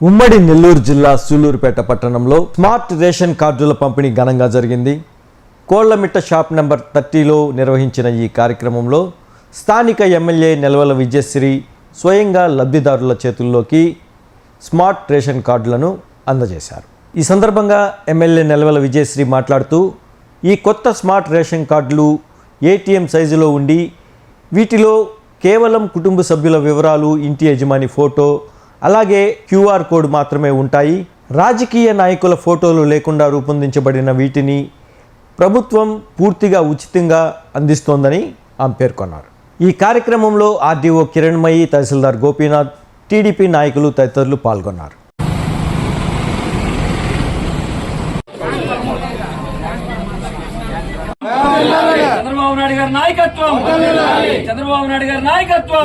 ఉమ్మడి నెల్లూరు జిల్లా సూలూరుపేట పట్టణంలో స్మార్ట్ రేషన్ కార్డుల పంపిణీ ఘనంగా జరిగింది. కోళ్ళమిట్ట షాప్ నెంబర్ థర్టీలో నిర్వహించిన ఈ కార్యక్రమంలో స్థానిక ఎమ్మెల్యే నెలవల విజయశ్రీ స్వయంగా లబ్ధిదారుల చేతుల్లోకి స్మార్ట్ రేషన్ కార్డులను అందజేశారు. ఈ సందర్భంగా ఎమ్మెల్యే నెలవల విజయశ్రీ మాట్లాడుతూ ఈ కొత్త స్మార్ట్ రేషన్ కార్డులు ఏటీఎం సైజులో ఉండి వీటిలో కేవలం కుటుంబ సభ్యుల వివరాలు ఇంటి యజమాని ఫోటో అలాగే క్యూఆర్ కోడ్ మాత్రమే ఉంటాయి. రాజకీయ నాయకుల ఫోటోలు లేకుండా రూపొందించబడిన వీటిని ప్రభుత్వం పూర్తిగా ఉచితంగా అందిస్తోందని ఆమె పేర్కొన్నారు. ఈ కార్యక్రమంలో ఆర్డీఓ కిరణ్మయి తహసీల్దార్ గోపీనాథ్ టీడీపీ నాయకులు తదితరులు పాల్గొన్నారు. చంద్రబాబు నాయుడు గారి నాయకత్వం! చంద్రబాబు నాయుడు గారి నాయకత్వం!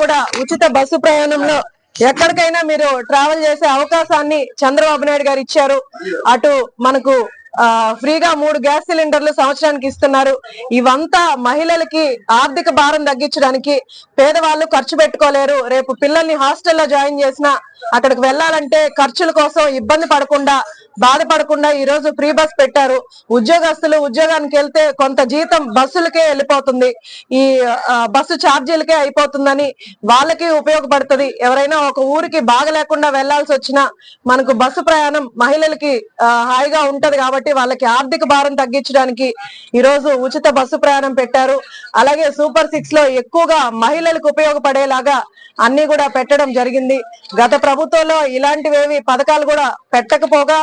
కూడా ఉచిత బస్సు ప్రయాణంలో ఎక్కడికైనా మీరు ట్రావెల్ చేసే అవకాశాన్ని చంద్రబాబు నాయుడు గారు ఇచ్చారు. అటు మనకు ఫ్రీగా మూడు గ్యాస్ సిలిండర్లు సంవత్సరానికి ఇస్తున్నారు. ఇవంతా మహిళలకి ఆర్థిక భారం తగ్గించడానికి పేదవాళ్ళు ఖర్చు పెట్టుకోలేరు. రేపు పిల్లల్ని హాస్టల్లో జాయిన్ చేసినా అక్కడికి వెళ్ళాలంటే ఖర్చుల కోసం ఇబ్బంది పడకుండా బాధపడకుండా ఈ రోజు ఫ్రీ బస్ పెట్టారు. ఉద్యోగస్తులు ఉద్యోగానికి వెళ్తే కొంత జీతం బస్సులకే వెళ్ళిపోతుంది. ఈ బస్సు ఛార్జీలకే అయిపోతుందని వాళ్ళకి ఉపయోగపడుతుంది. ఎవరైనా ఒక ఊరికి బాగలేకుండా వెళ్ళాల్సి వచ్చినా మనకు బస్సు ప్రయాణం మహిళలకి హాయిగా ఉంటది కాబట్టి వాళ్ళకి ఆర్థిక భారం తగ్గించడానికి ఈ రోజు ఉచిత బస్సు ప్రయాణం పెట్టారు. అలాగే సూపర్ సిక్స్లో ఎక్కువగా మహిళలకు ఉపయోగపడేలాగా అన్ని కూడా పెట్టడం జరిగింది. గత ప్రభుత్వంలో ఇలాంటివేవి పథకాలు కూడా పెట్టకపోగా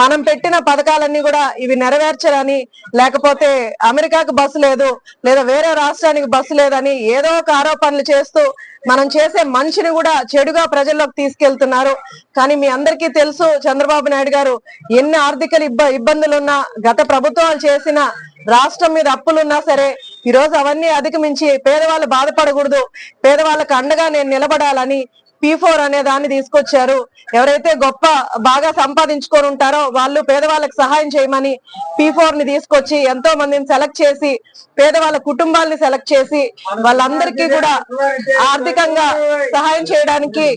మనం పెట్టిన పథకాలన్నీ కూడా ఇవి నెరవేర్చరని లేకపోతే అమెరికాకు బస్సు లేదు లేదా వేరే రాష్ట్రానికి బస్సు లేదని ఏదో ఒక ఆరోపణలు చేస్తూ మనం చేసే మంచిని కూడా చెడుగా ప్రజల్లోకి తీసుకెళ్తున్నారు. కానీ మీ అందరికీ తెలుసు చంద్రబాబు నాయుడు గారు ఎన్ని ఆర్థిక ఇబ్బ ఇబ్బందులున్నా గత ప్రభుత్వాలు చేసిన రాష్ట్రం మీద అప్పులున్నా సరే ఈ రోజు అవన్నీ అధిగమించి పేదవాళ్ళు బాధపడకూడదు. పేదవాళ్ళకి అండగా నేను నిలబడాలని పీ ఫోర్ అనే దాన్ని తీసుకొచ్చారు. ఎవరైతే గొప్ప బాగా సంపాదించుకొని ఉంటారో వాళ్ళు పేదవాళ్ళకి సహాయం చేయమని పీ ఫోర్ని తీసుకొచ్చి ఎంతో మందిని సెలెక్ట్ చేసి పేదవాళ్ళ కుటుంబాలని సెలెక్ట్ చేసి వాళ్ళందరికీ కూడా ఆర్థికంగా సహాయం చేయడానికి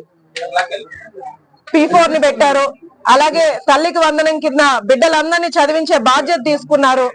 పీ ఫోర్ని పెట్టారు. అలాగే తల్లికి వందనం కింద బిడ్డలందరినీ చదివించే బాధ్యత తీసుకున్నారు.